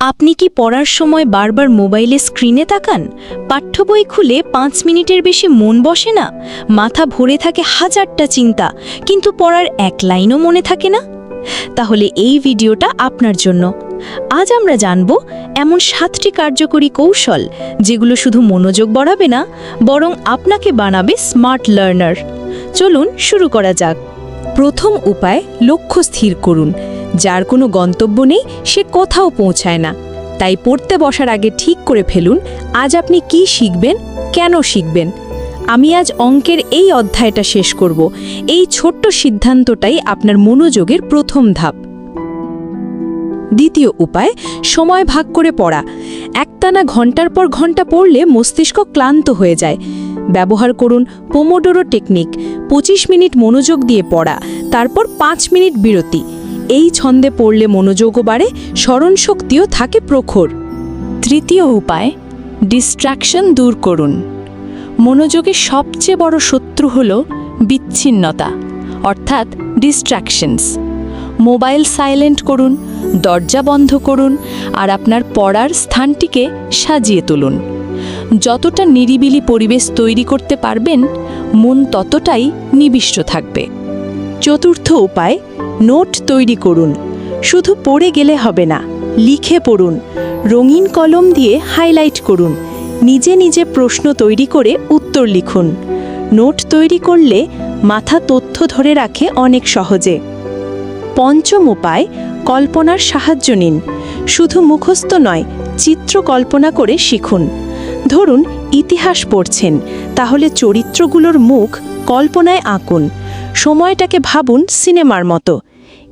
আপনি কি পড়ার সময় বারবার মোবাইলে স্ক্রিনে তাকান? পাঠ্য বই খুলে পাঁচ মিনিটের বেশি মন বসে না? মাথা ভরে থাকে হাজারটা চিন্তা, কিন্তু পড়ার এক লাইনও মনে থাকে না? তাহলে এই ভিডিওটা আপনার জন্য। আজ আমরা জানব এমন সাতটি কার্যকরী কৌশল যেগুলো শুধু মনোযোগ বাড়াবে না, বরং আপনাকে বানাবে স্মার্ট লার্নার। চলুন শুরু করা যাক। প্রথম উপায় লক্ষ্য স্থির করুন। যার কোনো গন্তব্য নেই, সে কোথাও পৌঁছায় না। তাই পড়তে বসার আগে ঠিক করে ফেলুন, আজ আপনি কি শিখবেন, কেন শিখবেন? আমি আজ অঙ্কের এই অধ্যায়টা শেষ করব। এই ছোট্ট সিদ্ধান্তটাই আপনার মনোযোগের প্রথম ধাপ। দ্বিতীয় উপায়, সময় ভাগ করে পড়া। একটানা ঘণ্টার পর ঘণ্টা পড়লে মস্তিষ্ক ক্লান্ত হয়ে যায়। ব্যবহার করুন পোমোডোরো টেকনিক। ২৫ মিনিট মনোযোগ দিয়ে পড়া, তারপর পাঁচ মিনিট বিরতি। এই ছন্দে পড়লে মনোযোগও বাড়ে, স্মরণশক্তিও থাকে প্রখর। তৃতীয় উপায় ডিস্ট্রাকশন দূর করুন। মনোযোগের সবচেয়ে বড় শত্রু হল বিচ্ছিন্নতা, অর্থাৎ ডিস্ট্র্যাকশনস মোবাইল সাইলেন্ট করুন, দরজা বন্ধ করুন, আর আপনার পড়ার স্থানটিকে সাজিয়ে তুলুন। যতটা নিরিবিলি পরিবেশ তৈরি করতে পারবেন, মন ততটাই নিবিষ্ট থাকবে। চতুর্থ উপায় নোট তৈরি করুন। শুধু পড়ে গেলে হবে না, লিখে পড়ুন। রঙিন কলম দিয়ে হাইলাইট করুন। নিজে নিজে প্রশ্ন তৈরি করে উত্তর লিখুন। নোট তৈরি করলে মাথা তথ্য ধরে রাখে অনেক সহজে। পঞ্চম উপায়, কল্পনার সাহায্য নিন। শুধু মুখস্থ নয়, চিত্র কল্পনা করে শিখুন। ধরুন, ইতিহাস পড়ছেন, তাহলে চরিত্রগুলোর মুখ কল্পনায় আঁকুন। সময়টাকে ভাবুন সিনেমার মতো।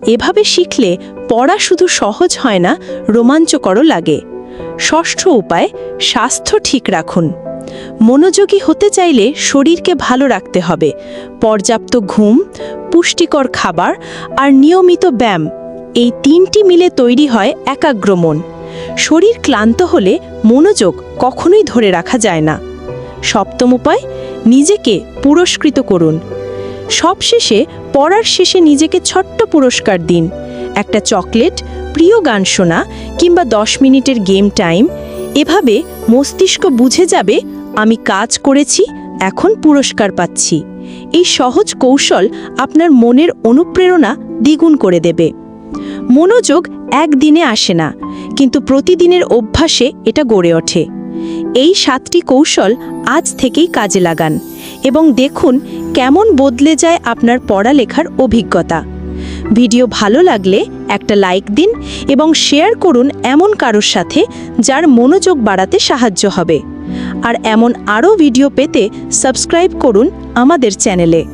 এভাবে শিখলে পড়া শুধু সহজ হয় না, রোমাঞ্চকরও লাগে। ষষ্ঠ উপায়, স্বাস্থ্য ঠিক রাখুন। মনোযোগী হতে চাইলে শরীরকে ভালো রাখতে হবে। পর্যাপ্ত ঘুম, পুষ্টিকর খাবার আর নিয়মিত ব্যায়াম, এই তিনটি মিলে তৈরি হয় একাগ্র মন। শরীর ক্লান্ত হলে মনোযোগ কখনোই ধরে রাখা যায় না। সপ্তম উপায়, নিজেকে পুরস্কৃত করুন। সবশেষে পড়ার শেষে নিজেকে ছোট্ট পুরস্কার দিন। একটা চকলেট, প্রিয় গান শোনা কিংবা দশ মিনিটের গেম টাইম, এভাবে মস্তিষ্ক বুঝে যাবে, আমি কাজ করেছি, এখন পুরস্কার পাচ্ছি। এই সহজ কৌশল আপনার মনের অনুপ্রেরণা দ্বিগুণ করে দেবে। মনোযোগ একদিনে আসে না, কিন্তু প্রতিদিনের অভ্যাসে এটা গড়ে ওঠে। এই সাতটি কৌশল আজ থেকেই কাজে লাগান। এবং দেখুন কেমন বদলে যায় আপনার পড়ালেখার অভিজ্ঞতা। ভিডিও ভালো লাগলে একটা লাইক দিন এবং শেয়ার করুন এমন কারোর সাথে যার মনোযোগ বাড়াতে সাহায্য হবে। আর এমন আরও ভিডিও পেতে সাবস্ক্রাইব করুন আমাদের চ্যানেলে।